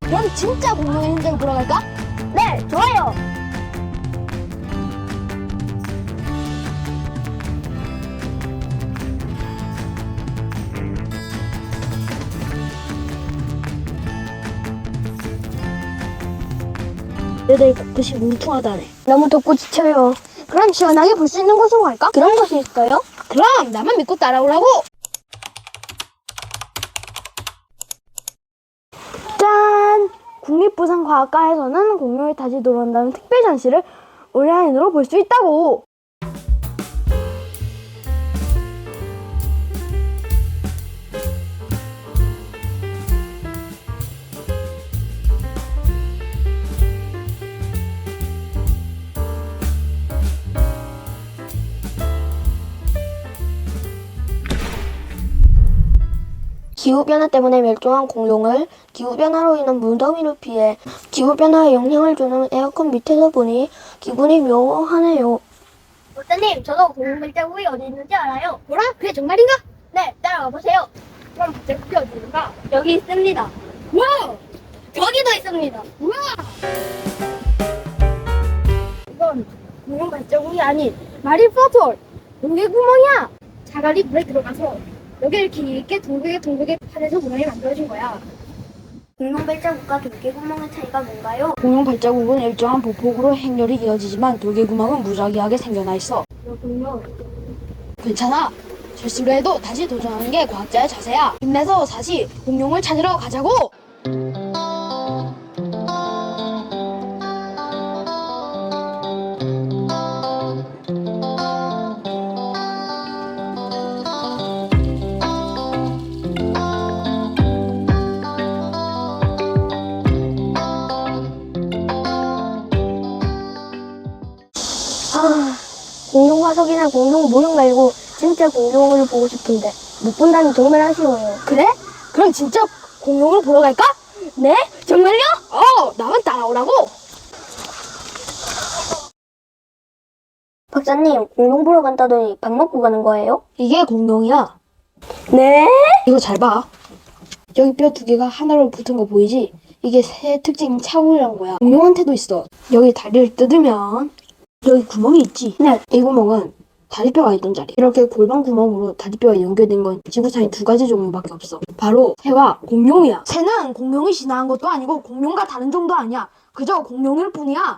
그럼 진짜 공룡의 현장을 보러 갈까? 네, 좋아요. 애들 곳곳이 뭉퉁하다네. 너무 덥고 지쳐요. 그럼 시원하게 볼 수 있는 곳으로 갈까? 그런 곳이 있어요? 그럼 나만 믿고 따라오라고. 국립부산과학과에서는 공룡이 다시 돌아온다는 특별 전시를 온라인으로 볼 수 있다고. 기후변화 때문에 멸종한 공룡을 기후변화로 인한 무더위를 피해 기후변화에 영향을 주는 에어컨 밑에서 보니 기분이 묘하네요. 목사님, 저도 공룡 발자국이 어디 있는지 알아요. 뭐라? 그게 정말인가? 네, 따라와 보세요. 그럼 발자국이 어디 있는가? 여기 있습니다. 와! 저기도 있습니다. 와! 이건 공룡 발자국이 아닌 마리 포톨 동계 구멍이야. 자갈이 물에 들어가서 여기를 길게 둥글게 둥글게 파내서 모양이 만들어진 거야. 공룡 발자국과 동계 구멍의 차이가 뭔가요? 공룡 발자국은 일정한 보폭으로 행렬이 이어지지만 돌개 구멍은 무작위하게 생겨나 있어. 그렇군요. 괜찮아. 실수를 해도 다시 도전하는 게 과학자의 자세야. 힘내서 다시 공룡을 찾으러 가자고. 화석이나 공룡 모형 말고 진짜 공룡을 보고 싶은데 못 본다니 정말 아쉬워요. 그래? 그럼 진짜 공룡을 보러 갈까? 네? 정말요? 어, 나만 따라오라고. 박사님, 공룡 보러 간다더니 밥 먹고 가는 거예요? 이게 공룡이야. 네? 이거 잘 봐. 여기 뼈 두 개가 하나로 붙은 거 보이지? 이게 새 특징 차오르란 거야. 공룡한테도 있어. 여기 다리를 뜯으면 여기 구멍이 있지? 네. 이 구멍은 다리뼈가 있던 자리. 이렇게 골반 구멍으로 다리뼈가 연결된 건 지구상에 두 가지 종류밖에 없어. 바로 새와 공룡이야. 새는 공룡이 진화한 것도 아니고 공룡과 다른 종도 아니야. 그저 공룡일 뿐이야.